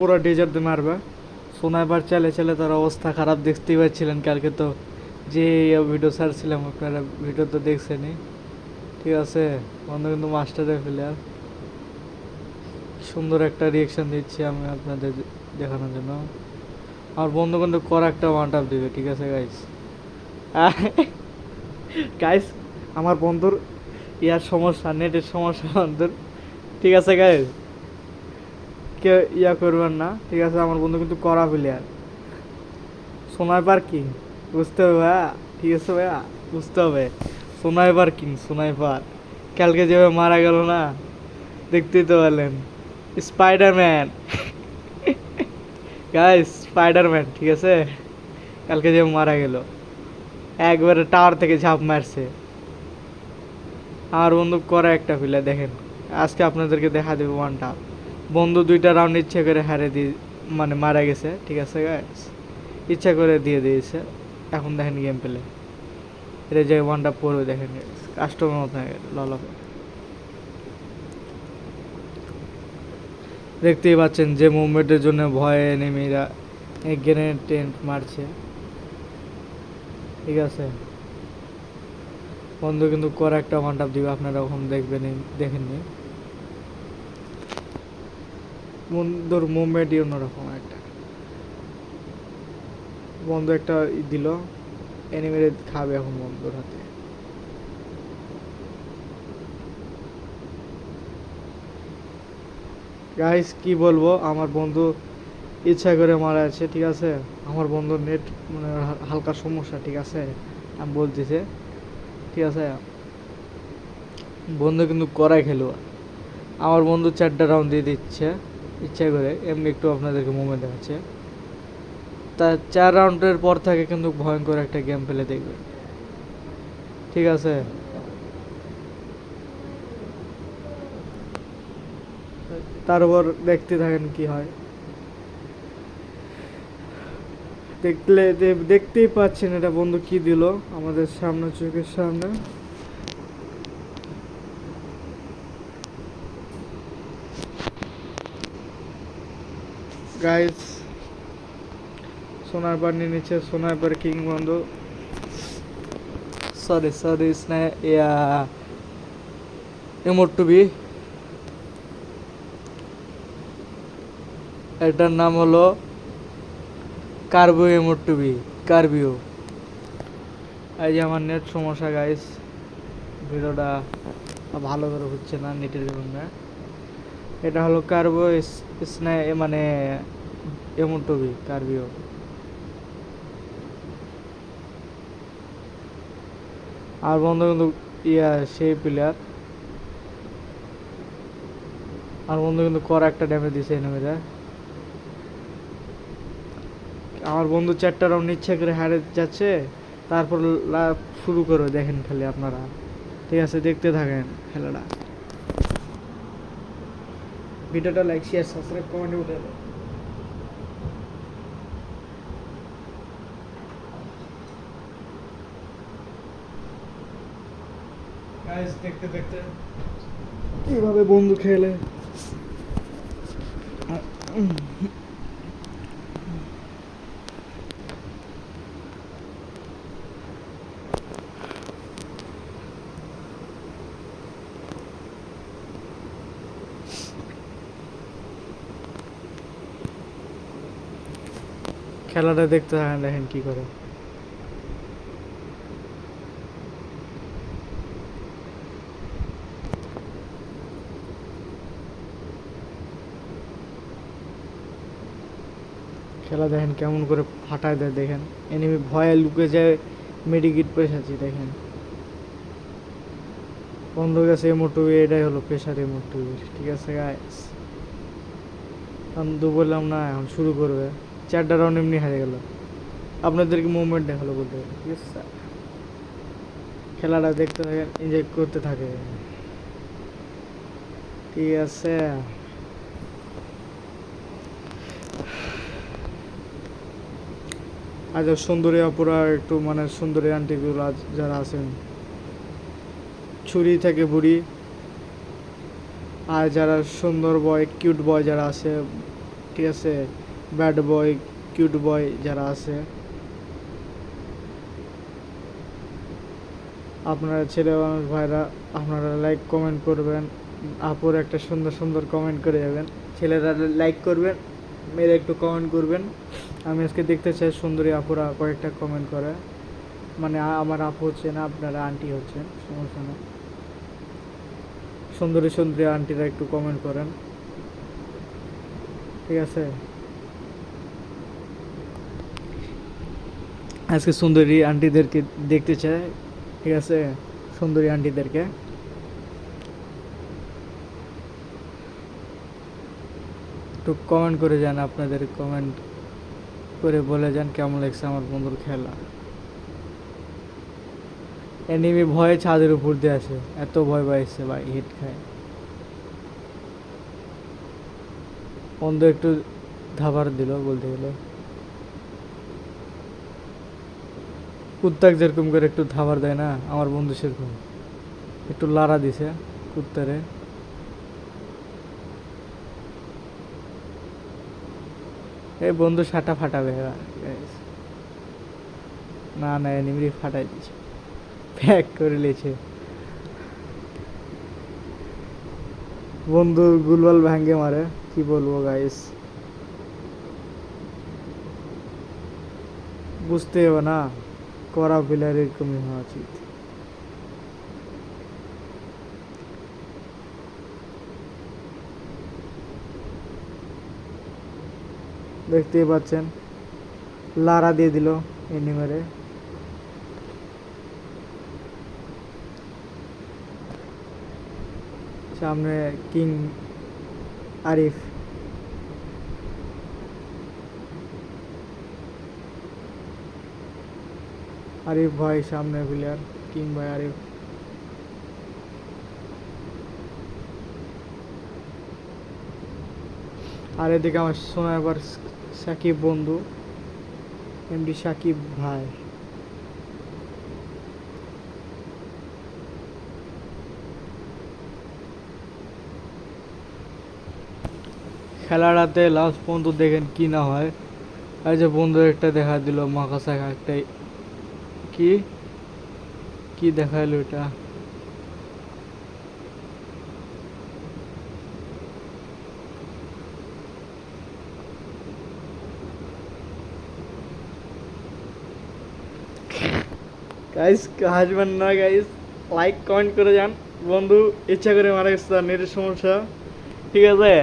পুরো ডেজার্ট মারবে। সোনাইবার চালে চালে তার অবস্থা খারাপ দেখতেই পাচ্ছিলেন কালকে তো। যে ভিডিও ছাড়ছিলাম আপনারা ভিডিও তো দেখছেনি ঠিক আছে, বন্ধু কিন্তু মাস্টারের প্লেয়ার সুন্দর একটা রিয়েকশন দিচ্ছি আমি আপনাদের দেখানোর জন্য। আমার বন্ধু কিন্তু করা একটা ওয়ান টাপ দিবে, ঠিক আছে গাইস গাইস আমার বন্ধুর ইয়ার সমস্যা নেটের সমস্যা, বন্ধুর। ঠিক আছে গাইস কেউ ইয়া করবেন না, ঠিক আছে? আমার বন্ধু কিন্তু করা প্লেয়ার সোনাই পার্কিং বুঝতে হবে ভাইয়া? ঠিক আছে ভাইয়া? বুঝতে হবে। সোনাই পার্কিং সোনাই পার্ক কালকে যেভাবে মারা গেল না, দেখতেই তো পারলেন। স্পাইডারম্যান গাইস স্পাইডারম্যান ঠিক আছে? কালকে যে মারা গেল, একবারে টাওয়ার থেকে ঝাঁপ মারছে। আমার বন্ধু করে একটা ফিলে দেখেন। আজকে আপনাদেরকে দেখা দেবো ওয়ানটা বন্ধু দুইটা রাউন্ড ইচ্ছে করে হারে দিয়ে মানে মারা গেছে, ঠিক আছে ইচ্ছা করে দিয়ে দিয়েছে। এখন দেখেন গেম পেলে এটা যে ওয়ানটা পড়বে, দেখেন কাস্টমার মতো ললকে দেখতেই পাচ্ছেন যে মুভমেন্টের জন্য ভয়ে এনিমিরা গ্রেনেড টেন্ট মারছে। ঠিক আছে? বন্ধু কিন্তু করে একটা ওয়ান দিবে, আপনারা ওখান দেখবেন, দেখেননি? বন্ধুর মুভমেন্টই অন্যরকম একটা। বন্ধু একটা দিল এনিমেরে খাবে এখন বন্ধুর হাতে। গাইস কি বলব? আমার বন্ধু ইচ্ছা করে মারা আছে ঠিক আছে? আমার বন্ধুর নেট মানে হালকা সমস্যা, ঠিক আছে? আমি বলতেছে, ঠিক আছে? বন্ধু কিন্তু করাই খেলোয়াড় আমার বন্ধু চারটা রাউন্ড দিয়ে দিচ্ছে। ইচ্ছা করে, এমনি একটু আপনাদেরকে মুভমেন্ট দেখাচ্ছে। তা চার রাউন্ডের পর থেকে কিন্তু ভয়ঙ্কর একটা গেম পেলে দেখবে। ঠিক আছে? তারপর দেখতে থাকেন কি হয়। দেখলে দেখতেই পাচ্ছেন এটা বন্ধু কি দিল আমাদের সামনে, চোখের সামনে। গাইস সোনার বার নিয়ে নিচ্ছে, সোনার বার কিং বন্ধু। Sorry sorry স্নে yeah to be. এটার নাম হলো কার্বিও এমোট টু বি, কার্বিও। এই যে আমার নেট সমস্যা গাইস ভিডিওটা ভালো করে হচ্ছে না, নেটের জন্য। এটা হলো কার্বো স্নে মানে এমন টবি কার্বিও আর বন্ধু কিন্তু ইয়া, সেই প্লেয়ার আর বন্ধু কিন্তু কর একটা ড্যামেজ দিছে এনিমিরা আমার বন্ধু চারটা রাউন্ড ইচ্ছা করে হারে যাচ্ছে, তারপর শুরু করো দেখেন খালি আপনারা। ঠিক আছে, দেখতে থাকেন, খেলাটা। ভিডিওটা লাইক শেয়ার সাবস্ক্রাইব কমেন্টে উঠে দেবে দেখতে দেখতে। কীভাবে বন্ধু খেলে। খেলাটা দেখতে থাকেন দেখেন কি করে। খেলা দেখেন কেমন করে ফাটায় দেয়, দেখেন। এনিমি ভয়ে লুকে যায় মেডিকিট পেশাচ্ছি দেখেন। বন্ধ গেছে এমোটু এটাই হলো প্রেশার এমোটু ঠিক আছে গাইস আমি তো বললাম না এখন শুরু করবে। চারটা রাউন্ড এমনি হারে গেল। আপনাদেরকে মুভমেন্ট দেখাল বলতে ঠিক আছে খেলাটা দেখতে থাকেন এনজয় করতে থাকে। ঠিক আছে। আজ সুন্দরী অপরা একটু মানে সুন্দরী আন্টিগুলো যারা আছেন, ছুরি থেকে বুড়ি, আর যারা সুন্দর বয় কিউট বয় যারা আছে, ঠিক আছে ব্যাড বয় কিউট বয় যারা আছে, আপনারা ছেলে মানুষ ভাইরা, আপনারা লাইক কমেন্ট করবেন, আপুর একটা সুন্দর সুন্দর কমেন্ট করে যাবেন। ছেলেরা লাইক করবেন, মেয়েরা একটু কমেন্ট করবেন। আমি আজকে দেখতে চাই সুন্দরী আপুরা কয়েকটা কমেন্ট করে। মানে আমার আপু হচ্ছে না, আপনারা আন্টি হচ্ছেন সমস্যা নেই। সুন্দরী সুন্দরী আন্টিরা একটু কমেন্ট করেন। ঠিক আছে? আজকে সুন্দরী আন্টিদেরকে দেখতে চাই। ঠিক আছে? সুন্দরী আন্টিদেরকে। একটু কমেন্ট করে যান, আপনাদের কমেন্ট করে বলে যান কেমন লাগছে আমার বন্ধুর খেলা। এনিমি ভয়ে ছাদের উপর দিয়ে আসে। এত ভয় পাইছে ভাই হিট খায়। বন্ধু একটু ধাবার দিল বলতে গেলে। কুত্তাক যেরকম করে একটু ধাবার দেয় না, আমার বন্ধু সেরকম। একটু লাড়া দিছে কুত্তারে। এই বন্ধু সাটা ফাটাবে। না না এনিমি ফাটাই দিছে। প্যাক করে লিয়েছে বন্ধু গুলবাল ভাঙ্গে মারে, কি বলব গাইস বুঝতে হবে না। করা প্লেয়ার এরকমই হওয়া উচিত। দেখতেই পাচ্ছেন লারা দিয়ে দিল এনিমারে। সামনে কিং আরিফ আরিফ ভাই সামনে প্লেয়ার কিং ভাই আরিফ। আর এদিকে আমার শোনা এবার সাকিব বন্ধু, এমডি সাকিব ভাই। খেলাটাতে লাস্ট পর্যন্ত দেখেন কি না হয়। এই যে বন্ধু একটা দেখা দিল মাকাসা একটা কি কি দেখাইলো এটা? গাইস হাসবেন না গাইস লাইক কমেন্ট করে যান। বন্ধু, ইচ্ছা করে মারা গেছে তার নেটের সমস্যা। ঠিক আছে?